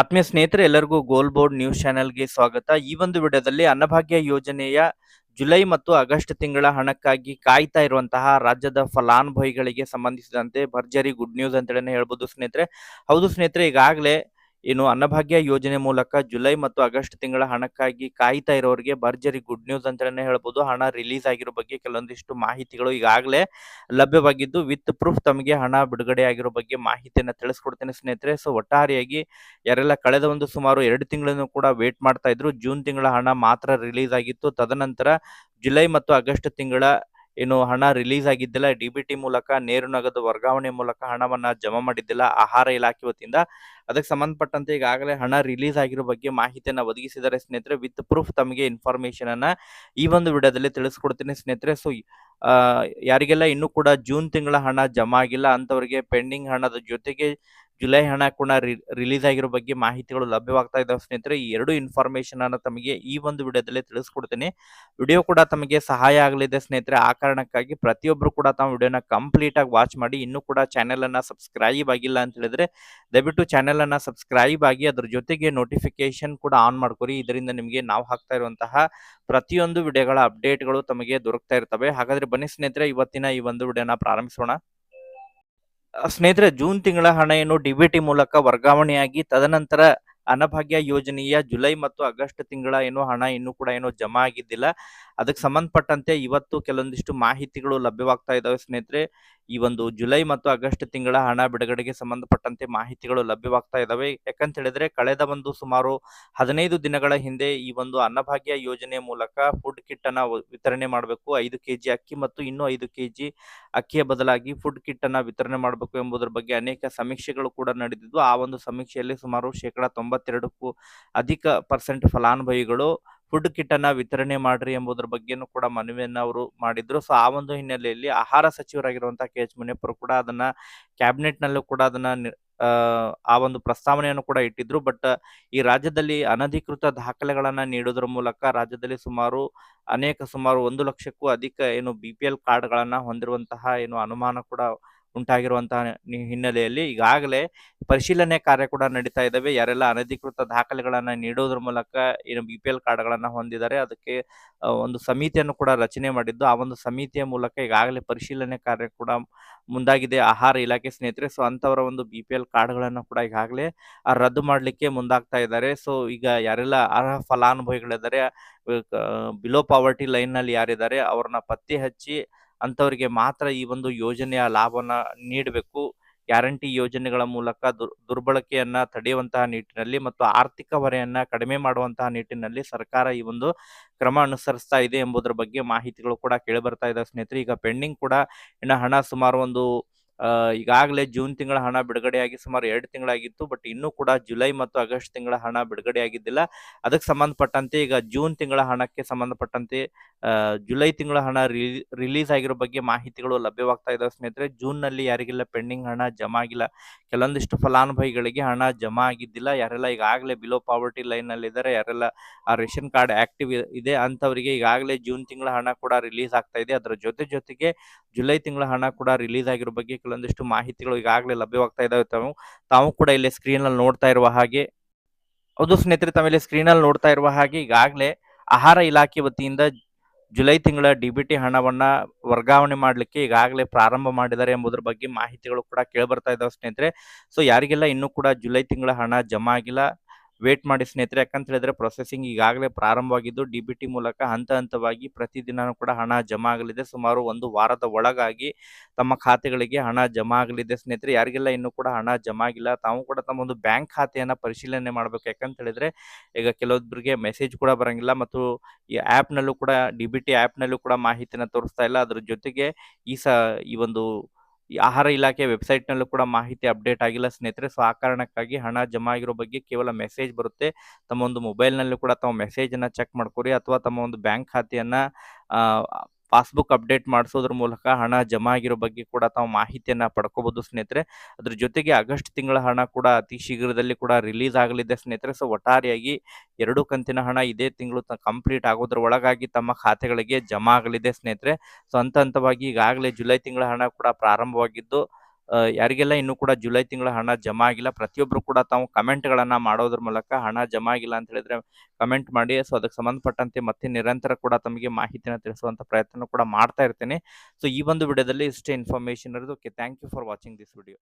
ಆತ್ಮೀಯ ಸ್ನೇಹಿತರೆ, ಎಲ್ಲರಿಗೂ ಗೋಲ್ ಬೋರ್ಡ್ ನ್ಯೂಸ್ ಚಾನೆಲ್ಗೆ ಸ್ವಾಗತ. ಈ ಒಂದು ವಿಡಿಯೋದಲ್ಲಿ ಅನ್ನಭಾಗ್ಯ ಯೋಜನೆಯ ಜುಲೈ ಮತ್ತು ಆಗಸ್ಟ್ ತಿಂಗಳ ಹಣಕ್ಕಾಗಿ ಕಾಯ್ತಾ ಇರುವಂತಹ ರಾಜ್ಯದ ಫಲಾನುಭವಿಗಳಿಗೆ ಸಂಬಂಧಿಸಿದಂತೆ ಭರ್ಜರಿ ಗುಡ್ ನ್ಯೂಸ್ ಅಂತೇಳಿ ಹೇಳ್ಬೋದು ಸ್ನೇಹಿತರೆ. ಹೌದು ಸ್ನೇಹಿತರೆ, ಈಗಾಗಲೇ ಏನು ಅನ್ನಭಾಗ್ಯ ಯೋಜನೆ ಮೂಲಕ ಜುಲೈ ಮತ್ತು ಆಗಸ್ಟ್ ತಿಂಗಳ ಹಣಕ್ಕಾಗಿ ಕಾಯ್ತಾ ಇರೋರಿಗೆ ಭರ್ಜರಿ ಗುಡ್ ನ್ಯೂಸ್ ಅಂತಲೇ ಹೇಳ್ಬೋದು. ಹಣ ರಿಲೀಸ್ ಆಗಿರೋ ಬಗ್ಗೆ ಕೆಲವೊಂದಿಷ್ಟು ಮಾಹಿತಿಗಳು ಈಗಾಗಲೇ ಲಭ್ಯವಾಗಿದ್ದು, ವಿತ್ ಪ್ರೂಫ್ ತಮಗೆ ಹಣ ಬಿಡುಗಡೆ ಆಗಿರೋ ಬಗ್ಗೆ ಮಾಹಿತಿಯನ್ನು ತಿಳಿಸ್ಕೊಡ್ತೇನೆ ಸ್ನೇಹಿತರೆ. ಸೊ, ಒಟ್ಟಾರೆಯಾಗಿ ಯಾರೆಲ್ಲ ಕಳೆದ ಒಂದು ಸುಮಾರು ಎರಡು ತಿಂಗಳನ್ನು ಕೂಡ ವೇಟ್ ಮಾಡ್ತಾ ಇದ್ರು, ಜೂನ್ ತಿಂಗಳ ಹಣ ಮಾತ್ರ ರಿಲೀಸ್ ಆಗಿತ್ತು. ತದನಂತರ ಜುಲೈ ಮತ್ತು ಆಗಸ್ಟ್ ತಿಂಗಳ ಏನು ಹಣ ರಿಲೀಸ್ ಆಗಿದ್ದಿಲ್ಲ. ಡಿ ಬಿ ಟಿ ಮೂಲಕ, ನೇರು ನಗದು ವರ್ಗಾವಣೆ ಮೂಲಕ ಹಣವನ್ನ ಜಮಾ ಮಾಡಿದ್ದಿಲ್ಲ. ಆಹಾರ ಇಲಾಖೆ ವತಿಯಿಂದ ಅದಕ್ಕೆ ಸಂಬಂಧಪಟ್ಟಂತೆ ಈಗಾಗಲೇ ಹಣ ರಿಲೀಸ್ ಆಗಿರೋ ಬಗ್ಗೆ ಮಾಹಿತಿಯನ್ನು ಒದಗಿಸಿದ್ದಾರೆ ಸ್ನೇಹಿತರೆ ವಿತ್ ಪ್ರೂಫ್ ತಮಗೆ ಇನ್ಫಾರ್ಮೇಶನ್ ಅನ್ನ ಈ ಒಂದು ವಿಡಿಯೋದಲ್ಲಿ ತಿಳಿಸ್ಕೊಡ್ತೀನಿ ಸ್ನೇಹಿತರೆ. ಸೊ ಯಾರಿಗೆಲ್ಲ ಇನ್ನೂ ಕೂಡ ಜೂನ್ ತಿಂಗಳ ಹಣ ಜಮಾ ಆಗಿಲ್ಲ ಅಂತವರಿಗೆ ಪೆಂಡಿಂಗ್ ಹಣದ ಜೊತೆಗೆ ಜುಲೈ ಹಣ ಕೂಡ ರಿಲೀಸ್ ಆಗಿರೋ ಬಗ್ಗೆ ಮಾಹಿತಿಗಳು ಲಭ್ಯವಾಗ್ತಾ ಇದ್ದಾವೆ ಸ್ನೇಹಿತರೆ. ಈ ಎರಡು ಇನ್ಫಾರ್ಮೇಶನ್ ಅನ್ನು ತಮಗೆ ಈ ಒಂದು ವಿಡಿಯೋದಲ್ಲಿ ತಿಳಿಸ್ಕೊಡ್ತೀನಿ. ವಿಡಿಯೋ ಕೂಡ ತಮಗೆ ಸಹಾಯ ಆಗಲಿದೆ ಸ್ನೇಹಿತರೆ. ಆ ಕಾರಣಕ್ಕಾಗಿ ಪ್ರತಿಯೊಬ್ಬರು ಕೂಡ ತಮ್ಮ ವಿಡಿಯೋನ ಕಂಪ್ಲೀಟ್ ಆಗಿ ವಾಚ್ ಮಾಡಿ. ಇನ್ನೂ ಕೂಡ ಚಾನೆಲ್ ಅನ್ನ ಸಬ್ಸ್ಕ್ರೈಬ್ ಆಗಿಲ್ಲ ಅಂತ ಹೇಳಿದ್ರೆ, ದಯವಿಟ್ಟು ಚಾನೆಲ್ ಅನ್ನ ಸಬ್ಸ್ಕ್ರೈಬ್ ಆಗಿ ಅದ್ರ ಜೊತೆಗೆ ನೋಟಿಫಿಕೇಶನ್ ಕೂಡ ಆನ್ ಮಾಡ್ಕೊರಿ. ಇದರಿಂದ ನಿಮಗೆ ನಾವು ಹಾಕ್ತಾ ಇರುವಂತಹ ಪ್ರತಿಯೊಂದು ವಿಡಿಯೋಗಳ ಅಪ್ಡೇಟ್ಗಳು ತಮಗೆ ದೊರಕ್ತಾ ಇರ್ತವೆ. ಹಾಗಾದ್ರೆ ಬನ್ನಿ ಸ್ನೇಹಿತರೆ, ಇವತ್ತಿನ ಈ ಒಂದು ವಿಡಿಯೋನ ಪ್ರಾರಂಭಿಸೋಣ. ಸ್ನೇಹಿತರೆ, ಜೂನ್ ತಿಂಗಳ ಹಣ ಏನು ಡಿಬಿಟಿ ಮೂಲಕ ವರ್ಗಾವಣೆಯಾಗಿ, ತದನಂತರ ಅನಭಾಗ್ಯ ಯೋಜನೆಯ ಜುಲೈ ಮತ್ತು ಆಗಸ್ಟ್ ತಿಂಗಳ ಏನು ಹಣ ಇನ್ನೂ ಕೂಡ ಏನು ಜಮಾ ಆಗಿದ್ದಿಲ್ಲ. ಅದಕ್ಕೆ ಸಂಬಂಧಪಟ್ಟಂತೆ ಇವತ್ತು ಕೆಲವೊಂದಿಷ್ಟು ಮಾಹಿತಿಗಳು ಲಭ್ಯವಾಗ್ತಾ ಇದಾವೆ ಸ್ನೇಹಿತರೆ. ಈ ಒಂದು ಜುಲೈ ಮತ್ತು ಆಗಸ್ಟ್ ತಿಂಗಳ ಹಣ ಬಿಡುಗಡೆಗೆ ಸಂಬಂಧಪಟ್ಟಂತೆ ಮಾಹಿತಿಗಳು ಲಭ್ಯವಾಗ್ತಾ ಇದಾವೆ. ಯಾಕಂತ ಹೇಳಿದ್ರೆ ಕಳೆದ ಒಂದು ಸುಮಾರು ಹದಿನೈದು ದಿನಗಳ ಹಿಂದೆ ಈ ಒಂದು ಅನ್ನಭಾಗ್ಯ ಯೋಜನೆ ಮೂಲಕ ಫುಡ್ ಕಿಟ್ ಅನ್ನ ವಿತರಣೆ ಮಾಡಬೇಕು. ಐದು ಕೆಜಿ ಅಕ್ಕಿ ಮತ್ತು ಇನ್ನೂ ಐದು ಕೆಜಿ ಅಕ್ಕಿಯ ಬದಲಾಗಿ ಫುಡ್ ಕಿಟ್ ಅನ್ನ ವಿತರಣೆ ಮಾಡಬೇಕು ಎಂಬುದರ ಬಗ್ಗೆ ಅನೇಕ ಸಮೀಕ್ಷೆಗಳು ಕೂಡ ನಡೆದಿದ್ದು, ಆ ಒಂದು ಸಮೀಕ್ಷೆಯಲ್ಲಿ ಸುಮಾರು ಶೇಕಡಾ ತೊಂಬತ್ತೆರಡಕ್ಕೂ ಅಧಿಕ ಪರ್ಸೆಂಟ್ ಫಲಾನುಭವಿಗಳು ಫುಡ್ ಕಿಟ್ ಅನ್ನ ವಿತರಣೆ ಮಾಡ್ರಿ ಎಂಬುದರ ಬಗ್ಗೆನೂ ಕೂಡ ಮನವಿಯನ್ನ ಅವರು ಮಾಡಿದ್ರು. ಸೊ ಆ ಒಂದು ಹಿನ್ನೆಲೆಯಲ್ಲಿ ಆಹಾರ ಸಚಿವರಾಗಿರುವಂತಹ ಕೆ. ಎಚ್. ಮುನಿಯಪ್ಪರು ಕೂಡ ಅದನ್ನ ಕ್ಯಾಬಿನೆಟ್ ನಲ್ಲೂ ಕೂಡ ಅದನ್ನ ಆ ಒಂದು ಪ್ರಸ್ತಾವನೆಯನ್ನು ಕೂಡ ಇಟ್ಟಿದ್ರು. ಬಟ್ ಈ ರಾಜ್ಯದಲ್ಲಿ ಅನಧಿಕೃತ ದಾಖಲೆಗಳನ್ನ ನೀಡೋದ್ರ ಮೂಲಕ ರಾಜ್ಯದಲ್ಲಿ ಸುಮಾರು ಅನೇಕ, ಸುಮಾರು ಒಂದು ಲಕ್ಷಕ್ಕೂ ಅಧಿಕ ಏನು ಬಿ ಪಿ ಎಲ್ ಕಾರ್ಡ್ಗಳನ್ನ ಹೊಂದಿರುವಂತಹ ಏನು ಅನುಮಾನ ಕೂಡ ಉಂಟಾಗಿರುವಂತಹ ಹಿನ್ನೆಲೆಯಲ್ಲಿ ಈಗಾಗಲೇ ಪರಿಶೀಲನೆ ಕಾರ್ಯ ಕೂಡ ನಡೀತಾ ಇದ್ದಾವೆ ಯಾರೆಲ್ಲ ಅನಧಿಕೃತ ದಾಖಲೆಗಳನ್ನು ನೀಡೋದ್ರ ಮೂಲಕ ಏನು ಬಿ ಪಿ ಎಲ್ ಕಾರ್ಡ್ಗಳನ್ನು ಹೊಂದಿದ್ದಾರೆ ಅದಕ್ಕೆ ಒಂದು ಸಮಿತಿಯನ್ನು ಕೂಡ ರಚನೆ ಮಾಡಿದ್ದು. ಆ ಒಂದು ಸಮಿತಿಯ ಮೂಲಕ ಈಗಾಗಲೇ ಪರಿಶೀಲನೆ ಕಾರ್ಯ ಕೂಡ ಮುಂದಾಗಿದೆ. ಆಹಾರ ಇಲಾಖೆ ಸ್ನೇಹಿತರೆ, ಸೊ ಅಂತವರ ಒಂದು ಬಿ ಪಿ ಎಲ್ ಕಾರ್ಡ್ಗಳನ್ನು ಕೂಡ ಈಗಾಗಲೇ ರದ್ದು ಮಾಡಲಿಕ್ಕೆ ಮುಂದಾಗ್ತಾ ಇದ್ದಾರೆ. ಸೊ ಈಗ ಯಾರೆಲ್ಲ ಅರ್ಹ ಫಲಾನುಭವಿಗಳಿದ್ದಾರೆ ಬಿಲೋ ಪಾವರ್ಟಿ ಲೈನ್ನಲ್ಲಿ ಯಾರಿದ್ದಾರೆ, ಅವ್ರನ್ನ ಪತ್ತೆ ಹಚ್ಚಿ ಅಂತವರಿಗೆ ಮಾತ್ರ ಈ ಒಂದು ಯೋಜನೆಯ ಲಾಭನ ನೀಡಬೇಕು. ಗ್ಯಾರಂಟಿ ಯೋಜನೆಗಳ ಮೂಲಕ ದುರ್, ದುರ್ಬಳಕೆಯನ್ನ ತಡೆಯುವಂತಹ ನಿಟ್ಟಿನಲ್ಲಿ ಮತ್ತು ಆರ್ಥಿಕ ಹೊರೆಯನ್ನ ಕಡಿಮೆ ಮಾಡುವಂತಹ ನಿಟ್ಟಿನಲ್ಲಿ ಸರ್ಕಾರ ಈ ಒಂದು ಕ್ರಮ ಅನುಸರಿಸ್ತಾ ಇದೆ ಎಂಬುದರ ಬಗ್ಗೆ ಮಾಹಿತಿಗಳು ಕೂಡ ಕೇಳಿ ಬರ್ತಾ ಇದೆ. ಸ್ನೇಹಿತರೆ, ಈಗ ಪೆಂಡಿಂಗ್ ಕೂಡ ಇನ್ನು ಹಣ ಸುಮಾರು ಒಂದು ಈಗಾಗಲೇ ಜೂನ್ ತಿಂಗಳ ಹಣ ಬಿಡುಗಡೆಯಾಗಿ ಸುಮಾರು ಎರಡು ತಿಂಗಳಾಗಿತ್ತು, ಬಟ್ ಇನ್ನೂ ಕೂಡ ಜುಲೈ ಮತ್ತು ಆಗಸ್ಟ್ ತಿಂಗಳ ಹಣ ಬಿಡುಗಡೆ ಆಗಿದ್ದಿಲ್ಲ ಅದಕ್ಕೆ ಸಂಬಂಧಪಟ್ಟಂತೆ ಈಗ ಜೂನ್ ತಿಂಗಳ ಹಣಕ್ಕೆ ಸಂಬಂಧಪಟ್ಟಂತೆ ಜುಲೈ ತಿಂಗಳ ಹಣ ರಿಲೀಸ್ ಆಗಿರೋ ಬಗ್ಗೆ ಮಾಹಿತಿಗಳು ಲಭ್ಯವಾಗ್ತಾ ಇದಾವೆ ಸ್ನೇಹಿತರೆ. ಜೂನ್ನಲ್ಲಿ ಯಾರಿಗೆಲ್ಲ ಪೆಂಡಿಂಗ್ ಹಣ ಜಮಾ ಆಗಿಲ್ಲ, ಕೆಲವೊಂದಿಷ್ಟು ಫಲಾನುಭವಿಗಳಿಗೆ ಹಣ ಜಮಾ ಆಗಿದ್ದಿಲ್ಲ. ಯಾರೆಲ್ಲ ಈಗಾಗಲೇ ಬಿಲೋ ಪಾವರ್ಟಿ ಲೈನ್ನಲ್ಲಿ ಇದ್ದಾರೆ ಯಾರೆಲ್ಲ ಆ ರೇಷನ್ ಕಾರ್ಡ್ ಆಕ್ಟಿವ್ ಇದೆ ಅಂತವರಿಗೆ ಈಗಾಗಲೇ ಜೂನ್ ತಿಂಗಳ ಹಣ ಕೂಡ ರಿಲೀಸ್ ಆಗ್ತಾ ಇದೆ. ಅದರ ಜೊತೆ ಜೊತೆಗೆ ಜುಲೈ ತಿಂಗಳ ಹಣ ಕೂಡ ರಿಲೀಸ್ ಆಗಿರೋ ಬಗ್ಗೆ ಕೆಲವೊಂದಿಷ್ಟು ಮಾಹಿತಿಗಳು ಈಗಾಗಲೇ ಲಭ್ಯವಾಗ್ತಾ ಇದಾವೆ ತಾವು ತಾವು ಕೂಡ ಇಲ್ಲಿ ಸ್ಕ್ರೀನ್ ಅಲ್ಲಿ ನೋಡ್ತಾ ಇರುವ ಹಾಗೆ, ಹೌದು ಸ್ನೇಹಿತರೆ ತಾವಿಲ್ಲಿ ಸ್ಕ್ರೀನ್ ಅಲ್ಲಿ ನೋಡ್ತಾ ಇರುವ ಹಾಗೆ ಈಗಾಗಲೇ ಆಹಾರ ಇಲಾಖೆ ವತಿಯಿಂದ ಜುಲೈ ತಿಂಗಳ ಡಿ ಬಿ ಟಿ ಹಣವನ್ನ ವರ್ಗಾವಣೆ ಮಾಡಲಿಕ್ಕೆ ಈಗಾಗಲೇ ಪ್ರಾರಂಭ ಮಾಡಿದ್ದಾರೆ ಎಂಬುದರ ಬಗ್ಗೆ ಮಾಹಿತಿಗಳು ಕೂಡ ಕೇಳಿ ಬರ್ತಾ ಇದಾವೆ ಸ್ನೇಹಿತರೆ. ಸೊ ಯಾರಿಗೆಲ್ಲ ಇನ್ನೂ ಕೂಡ ಜುಲೈ ತಿಂಗಳ ಹಣ ಜಮಾ ಆಗಿಲ್ಲ ವೇಟ್ ಮಾಡಿ ಸ್ನೇಹಿತರೆ, ಯಾಕಂತ ಹೇಳಿದ್ರೆ ಪ್ರೊಸೆಸಿಂಗ್ ಈಗಾಗಲೇ ಪ್ರಾರಂಭವಾಗಿದ್ದು ಡಿ ಬಿ ಟಿ ಮೂಲಕ ಹಂತ ಹಂತವಾಗಿ ಪ್ರತಿದಿನ ಕೂಡ ಹಣ ಜಮಾ ಆಗಲಿದೆ. ಸುಮಾರು ಒಂದು ವಾರದ ಒಳಗಾಗಿ ತಮ್ಮ ಖಾತೆಗಳಿಗೆ ಹಣ ಜಮಾ ಆಗಲಿದೆ. ಸ್ನೇಹಿತರೆ, ಯಾರಿಗೆಲ್ಲ ಇನ್ನೂ ಕೂಡ ಹಣ ಜಮಾ ಆಗಿಲ್ಲ, ತಾವು ಕೂಡ ತಮ್ಮ ಒಂದು ಬ್ಯಾಂಕ್ ಖಾತೆಯನ್ನು ಪರಿಶೀಲನೆ ಮಾಡಬೇಕು. ಯಾಕಂತ ಹೇಳಿದ್ರೆ, ಈಗ ಕೆಲವೊಬ್ಬರಿಗೆ ಮೆಸೇಜ್ ಕೂಡ ಬರಂಗಿಲ್ಲ ಮತ್ತು ಈ ಆ್ಯಪ್ನಲ್ಲೂ ಕೂಡ ಡಿ ಬಿ ಟಿ ಆ್ಯಪ್ನಲ್ಲೂ ಕೂಡ ಮಾಹಿತಿನ ತೋರಿಸ್ತಾ ಇಲ್ಲ. ಅದ್ರ ಜೊತೆಗೆ ಈ ಸ, ಈ ಒಂದು ಆಹಾರ ಇಲಾಖೆ ವೆಬ್ಸೈಟ್ನಲ್ಲೂ ಕೂಡ ಮಾಹಿತಿ ಅಪ್ಡೇಟ್ ಆಗಿಲ್ಲ ಸ್ನೇಹಿತರೆ. ಸೊ, ಆ ಕಾರಣಕ್ಕಾಗಿ ಹಣ ಜಮಾ ಆಗಿರೋ ಬಗ್ಗೆ ಕೇವಲ ಮೆಸೇಜ್ ಬರುತ್ತೆ. ತಮ್ಮ ಒಂದು ಮೊಬೈಲ್ನಲ್ಲೂ ಕೂಡ ತಮ್ಮ ಮೆಸೇಜನ್ನು ಚೆಕ್ ಮಾಡ್ಕೊರಿ. ಅಥವಾ ತಮ್ಮ ಒಂದು ಬ್ಯಾಂಕ್ ಖಾತೆಯನ್ನು ಪಾಸ್ಬುಕ್ ಅಪ್ಡೇಟ್ ಮಾಡಿಸೋದ್ರ ಮೂಲಕ ಹಣ ಜಮಾ ಆಗಿರೋ ಬಗ್ಗೆ ಕೂಡ ತಾವು ಮಾಹಿತಿಯನ್ನ ಪಡ್ಕೋಬಹುದು ಸ್ನೇಹಿತರೆ. ಅದ್ರ ಜೊತೆಗೆ ಆಗಸ್ಟ್ ತಿಂಗಳ ಹಣ ಕೂಡ ಅತಿ ಶೀಘ್ರದಲ್ಲಿ ಕೂಡ ರಿಲೀಸ್ ಆಗಲಿದೆ ಸ್ನೇಹಿತರೆ. ಸೊ, ಒಟ್ಟಾರೆಯಾಗಿ ಎರಡು ಕಂತಿನ ಹಣ ಇದೇ ತಿಂಗಳು ಕಂಪ್ಲೀಟ್ ಆಗೋದ್ರ ಒಳಗಾಗಿ ತಮ್ಮ ಖಾತೆಗಳಿಗೆ ಜಮಾ ಆಗಲಿದೆ ಸ್ನೇಹಿತರೆ. ಸೊ, ಹಂತ ಹಂತವಾಗಿ ಈಗಾಗಲೇ ಜುಲೈ ತಿಂಗಳ ಹಣ ಕೂಡ ಪ್ರಾರಂಭವಾಗಿದ್ದು ಯಾರಿಗೆಲ್ಲ ಇನ್ನೂ ಕೂಡ ಜುಲೈ ತಿಂಗಳ ಹಣ ಜಮಾ ಆಗಿಲ್ಲ ಪ್ರತಿಯೊಬ್ಬರು ಕೂಡ ತಾವು ಕಮೆಂಟ್ಗಳನ್ನ ಮಾಡೋದ್ರ ಮೂಲಕ ಹಣ ಜಮಾ ಆಗಿಲ್ಲ ಅಂತ ಹೇಳಿದ್ರೆ ಕಮೆಂಟ್ ಮಾಡಿ. ಸೊ, ಅದಕ್ಕೆ ಸಂಬಂಧಪಟ್ಟಂತೆ ಮತ್ತೆ ನಿರಂತರ ಕೂಡ ತಮಗೆ ಮಾಹಿತಿನ ತಿಳಿಸುವಂತ ಪ್ರಯತ್ನ ಕೂಡ ಮಾಡ್ತಾ ಇರ್ತೇನೆ. ಸೊ, ಈ ಒಂದು ವಿಡಿಯೋದಲ್ಲಿ ಇಷ್ಟೇ ಇನ್ಫಾರ್ಮೇಶನ್ ಇರೋದು. Okay thank you for watching this video